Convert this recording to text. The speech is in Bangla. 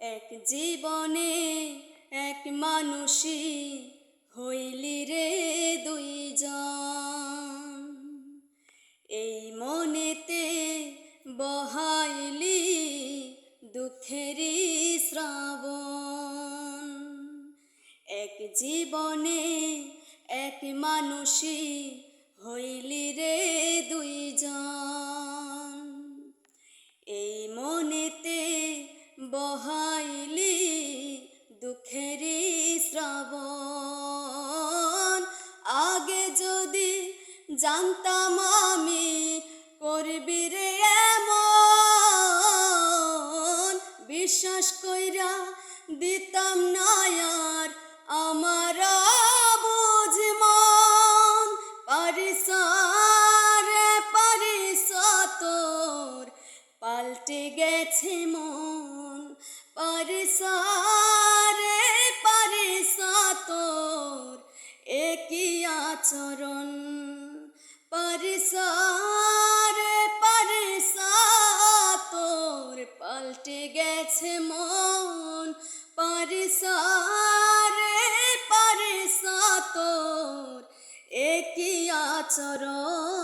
এক জীবনে এক মানুষই হইলি রে দুইজন। এই মনেতে বহাইলি দুঃখেরই শ্রাবণ। এক জীবনে এক মানুষই হইলি রে দুইজন। এই মনেতে দুঃখেরই শ্রাবণ। আগে যদি জানতাম আমি, করবি রে এমন। বিশ্বাস কইরা দিতাম না আর আমার বুঝমন পারিস রে পারিস তোর পাল্টে গেছে মন। পারিস একই আচরণ পারিস রে তোর পাল্টে গেছে মন। পারিস রে তোর একই আচরণ।